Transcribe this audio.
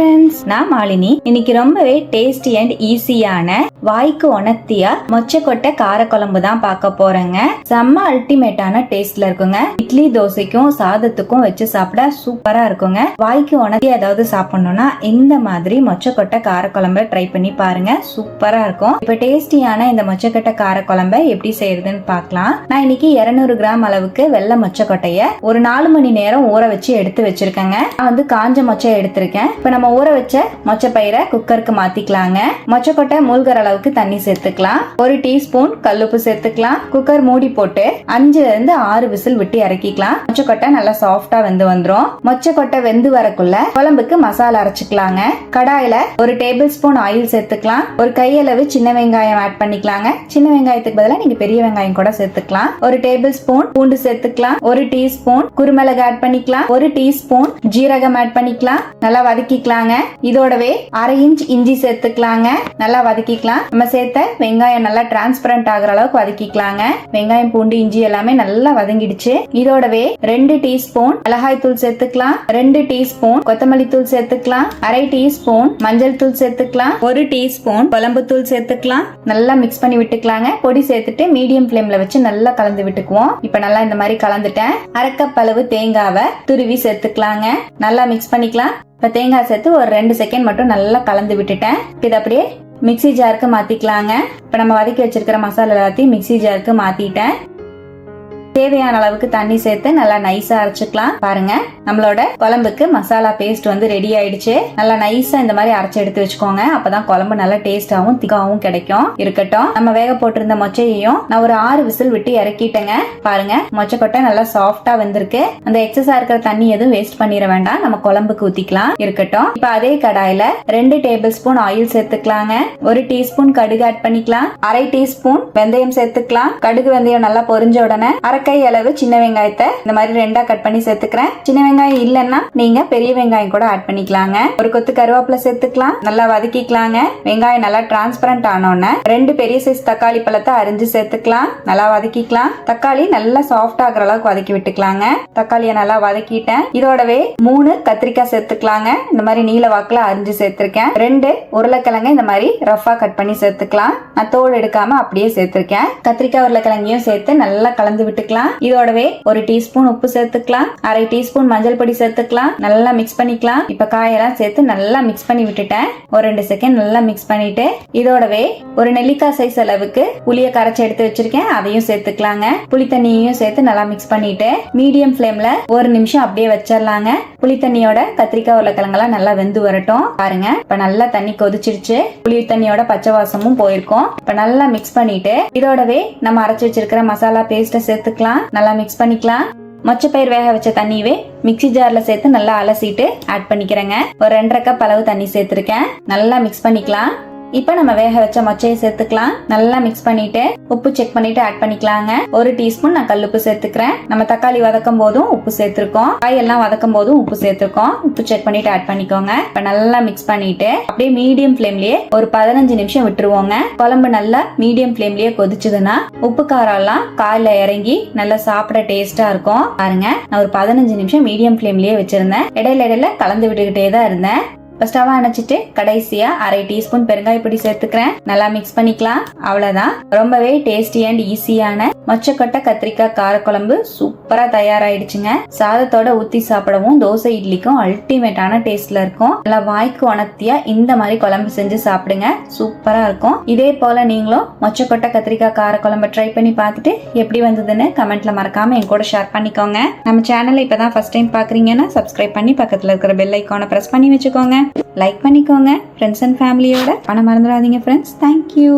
Friends நான் மாலினி. இன்னைக்கு ரொம்பவே டேஸ்டி அண்ட் ஈஸியான வாய்க்கு உணர்த்தியா மொச்சக்கொட்டை காரக்குழம்பு தான் பார்க்க போறேங்க. செம்ம அல்டிமேட்டான டேஸ்ட்ல இருக்குங்க. இட்லி தோசைக்கும் சாதத்துக்கும் வச்சு சாப்பிட சூப்பரா இருக்குங்க. வாய்க்கு உணர்த்தி ஏதாவது சாப்பிடணும்னா இந்த மாதிரி மொச்சக்கொட்டை காரக்குழம்ப ட்ரை பண்ணி பாருங்க. சூப்பரா இருக்கும். இப்ப டேஸ்டியான இந்த மொச்சக்கொட்டை கார குழம்ப எப்படி செய்யறதுன்னு பார்க்கலாம். நான் இன்னைக்கு 200 கிராம் அளவுக்கு வெள்ளை மொச்சக்கொட்டைய ஒரு நாலு மணி நேரம் ஊற வச்சு எடுத்து வச்சிருக்கேங்க. நான் வந்து காஞ்ச மொச்சை எடுத்திருக்கேன். இப்ப நம்ம ஊற வச்ச மொச்சை பயிரை குக்கருக்கு மாத்திக்கலாங்க. மொச்சக்கொட்டை மூழ்கிற அளவுக்கு தண்ணி சேர்த்துக்கலாம். ஒரு டீஸ்பூன் கல்லுப்பு சேர்த்துக்கலாம். குக்கர் மூடி போட்டு அஞ்சுல இருந்து ஆறு விசில் விட்டு இறக்கிக்கலாம். மொச்சக்கொட்டை நல்லா சாஃப்டா வெந்து வந்துரும். மொச்சக்கொட்டை வெந்து வரக்குள்ள குழம்புக்கு மசாலா அரைச்சுக்கலாங்க. கடாயில ஒரு டேபிள் ஸ்பூன் ஆயில் சேர்த்துக்கலாம். ஒரு கையளவு சின்ன வெங்காயம் ஆட் பண்ணிக்கலாங்க. சின்ன வெங்காயத்துக்கு பதிலாக நீங்க பெரிய வெங்காயம் கூட சேர்த்துக்கலாம். ஒரு டேபிள் ஸ்பூன் பூண்டு சேர்த்துக்கலாம். ஒரு டீஸ்பூன் குருமிளகு ஆட் பண்ணிக்கலாம். ஒரு டீஸ்பூன் ஜீரகம் ஆட் பண்ணிக்கலாம். நல்லா வதக்கிக்கலாம். சேர்த்துக்கலாங்க இதோடவே அரை இன்ச் இஞ்சி சேர்த்துக்கலாங்க. நல்லா வதக்கிக்கலாம். நம்ம சேர்த்த வெங்காயம் நல்லா டிரான்ஸ்பரண்ட் ஆகுற அளவுக்கு வதக்கிக்கலாங்க. வெங்காயம் பூண்டு இஞ்சி எல்லாமே நல்லா வதங்கிடுச்சு. இதோடவே ரெண்டு டீஸ்பூன் மிளகாய் தூள் சேர்த்துக்கலாம். ரெண்டு டீஸ்பூன் கொத்தமல்லி தூள் சேர்த்துக்கலாம். அரை டீஸ்பூன் மஞ்சள் தூள் சேர்த்துக்கலாம். ஒரு டீஸ்பூன் குழம்பு தூள் சேர்த்துக்கலாம். நல்லா மிக்ஸ் பண்ணி விட்டுக்கலாங்க. பொடி சேர்த்துட்டு மீடியம் ஃப்ளேம்ல வச்சு நல்லா கலந்து விட்டுக்குவோம். இப்ப நல்லா இந்த மாதிரி கலந்துட்டேன். அரைக்கப்பளவு அளவு தேங்காவை துருவி சேர்த்துக்கலாங்க. நல்லா மிக்ஸ் பண்ணிக்கலாம். இப்போ தேங்காய் சேர்த்து ஒரு ரெண்டு செகண்ட் மட்டும் நல்லா கலந்து விட்டுட்டேன். இது அப்படியே மிக்ஸி ஜாருக்கு மாத்திக்கலாங்க. இப்ப நம்ம வதக்கி வச்சிருக்கிற மசாலா எல்லாத்தையும் மிக்ஸி ஜாருக்கு மாத்திட்டேன். தேவையான அளவுக்கு தண்ணி சேர்த்து நல்லா நைஸா அரைச்சுக்கலாம். பாருங்க நம்மளோட குழம்புக்கு மசாலா பேஸ்ட் வந்து ரெடி ஆயிடுச்சு. நல்லா நைஸா இந்த மாதிரி அரைச்சு எடுத்து வச்சுக்கோங்க. அப்பதான் குழம்பு நல்லா டேஸ்டாவும் திகாவும் கிடைக்கும். இருக்கட்டும். நம்ம வேக போட்டிருந்த மொச்சையையும் நான் ஒரு ஆறு விசில் விட்டு இறக்கிட்டேங்க. பாருங்க மொச்சக்கொட்டை நல்லா சாஃப்டா வந்திருக்கு. அந்த எக்ஸஸா இருக்கிற தண்ணி எதுவும் வேஸ்ட் பண்ணிட வேண்டாம். நம்ம குழம்புக்கு ஊத்திக்கலாம். இருக்கட்டும். இப்ப அதே கடாயில ரெண்டு டேபிள் ஸ்பூன் ஆயில் சேர்த்துக்கலாங்க. ஒரு டீஸ்பூன் கடுகு ஆட் பண்ணிக்கலாம். அரை டீஸ்பூன் வெந்தயம் சேர்த்துக்கலாம். கடுகு வெந்தயம் நல்லா பொரிஞ்ச உடனே அரை அரைக்கை அளவு சின்ன வெங்காயத்தை இந்த மாதிரி ரெண்டா கட் பண்ணி சேர்த்துக்கிறேன். சின்ன வெங்காயம் இல்லைன்னா நீங்க பெரிய வெங்காயம் கூட ஆட் பண்ணிக்கலாங்க. ஒரு கொத்து கருவேப்பிலை சேர்த்துக்கலாம். நல்லா வதக்கிக்கலாங்க. வெங்காயம் நல்லா டிரான்ஸ்பரண்ட் ஆனோடனே ரெண்டு பெரிய சைஸ் தக்காளி பழத்தை அரிஞ்சு சேர்த்துக்கலாம். நல்லா வதக்கிக்கலாம். தக்காளி நல்லா சாஃப்ட் ஆகுற அளவுக்கு வதக்கி விட்டுக்கலாங்க. தக்காளியை நல்லா வதக்கிட்டேன். இதோடவே மூணு கத்திரிக்காய் சேர்த்துக்கலாங்க. இந்த மாதிரி நீல வாக்குல அரிஞ்சு சேர்த்திருக்கேன். ரெண்டு உருளைக்கிழங்கு இந்த மாதிரி ரஃபா கட் பண்ணி சேர்த்துக்கலாம். நான் தோல் எடுக்காம அப்படியே சேர்த்திருக்கேன். கத்திரிக்காய் உருளைக்கிழங்கையும் சேர்த்து நல்லா கலந்து விட்டுக்கலாம். இதோடவே ஒரு டீஸ்பூன் உப்பு சேர்த்துக்கலாம். அரை டீஸ்பூன் மஞ்சள் பொடி சேர்த்துக்கலாம். நல்லா மிக்ஸ் பண்ணிக்கலாம். இப்ப காயெல்லாம் சேர்த்து நல்லா மிக்ஸ் பண்ணி விட்டுட்டேன். ஒரு ரெண்டு செகண்ட் நல்லா மிக்ஸ் பண்ணிட்டு இதோடவே ஒரு நெல்லிக்காய் சைஸ் அளவுக்கு புளிய கரைச்சி எடுத்து வச்சிருக்கேன். அதையும் சேர்த்துக்கலாங்க. புளி தண்ணியையும் சேர்த்து நல்லா மிக்ஸ் பண்ணிட்டு மீடியம் ஃபிளேம்ல ஒரு நிமிஷம் அப்படியே வச்சிடலாங்க. புளி தண்ணியோட கத்திரிக்காய் உருளைக்கிழங்கெல்லாம் நல்லா வெந்து வரட்டும். பாருங்க இப்ப நல்லா தண்ணி கொதிச்சிருச்சு. புளி தண்ணியோட பச்சை வாசமும் போயிருக்கும். இப்ப நல்லா மிக்ஸ் பண்ணிட்டு இதோடவே நம்ம அரைச்சு வச்சிருக்கிற மசாலா பேஸ்ட்டை சேர்த்துக்கலாம். நல்லா மிக்ஸ் பண்ணிக்கலாம். மொச்சப்பயிர் வேக வச்ச தண்ணியவே மிக்ஸி ஜார்ல சேர்த்து நல்லா அலசிட்டு ஆட் பண்ணிக்கிறேங்க. ஒரு ரெண்டரை கப் அளவு தண்ணி சேர்த்திருக்கேன். நல்லா மிக்ஸ் பண்ணிக்கலாம். இப்போ நம்ம வேக வச்ச மொச்சையை சேர்த்துக்கலாம். நல்லா மிக்ஸ் பண்ணிட்டு உப்பு செக் பண்ணிட்டு ஆட் பண்ணிக்கலாங்க. ஒரு டீஸ்பூன் நான் கல்லுப்பு சேர்த்துக்கிறேன். நம்ம தக்காளி வதக்கும் போதும் உப்பு சேர்த்திருக்கோம். காயெல்லாம் வதக்கும் போதும் உப்பு சேர்த்திருக்கோம். உப்பு செக் பண்ணிட்டு ஆட் பண்ணிக்கோங்க. இப்போ நல்லா மிக்ஸ் பண்ணிட்டு அப்படியே மீடியம் ஃப்ளேம்லயே ஒரு பதினஞ்சு நிமிஷம் விட்டுருவோங்க. குழம்பு நல்லா மீடியம் ஃப்ளேம்லயே கொதிச்சதுன்னா உப்பு காரம் எல்லாம் காயில இறங்கி நல்லா சாப்பிட டேஸ்டா இருக்கும். பாருங்க நான் ஒரு பதினஞ்சு நிமிஷம் மீடியம் ஃப்ளேம்லயே வச்சிருந்தேன். இடையில இடையில கலந்து விட்டுக்கிட்டே தான் இருந்தேன். இப்போ ஸ்டவ் அணைச்சிட்டு கடைசியா அரை டீஸ்பூன் பெருங்காய பொடி சேர்த்துக்கிறேன். நல்லா மிக்ஸ் பண்ணிக்கலாம். அவ்வளவுதான். ரொம்பவே டேஸ்டி அண்ட் ஈஸியான மொச்சக்கொட்டை கத்திரிக்காய் காரக்குழம்பு சூப்பரா தயாராயிடுச்சுங்க. சாதத்தோட ஊத்தி சாப்பிடவும் தோசை இட்லிக்கும் அல்டிமேட்டான டேஸ்ட்ல இருக்கும். நல்லா வாய்க்கு உணர்த்தியா இந்த மாதிரி குழம்பு செஞ்சு சாப்பிடுங்க. சூப்பரா இருக்கும். இதே போல நீங்களும் மொச்சக்கொட்டை கத்திரிக்காய் காரக்குழம்பு ட்ரை பண்ணி பார்த்துட்டு எப்படி வந்ததுன்னு கமெண்ட்ல மறக்காம என் கூட ஷேர் பண்ணிக்கோங்க. நம்ம சேனலை இப்பதான் ஃபர்ஸ்ட் டைம் பாக்குறீங்கன்னா சப்ஸ்கிரைப் பண்ணி பக்கத்துல இருக்கிற பெல் ஐக்கானை பிரஸ் பண்ணி வச்சுக்கோங்க. லைக் பண்ணிக்கோங்க ஃப்ரெண்ட்ஸ் அண்ட் ஃபேமிலியோட பணம் மறந்துடாதீங்க ஃப்ரெண்ட்ஸ் தேங்க்யூ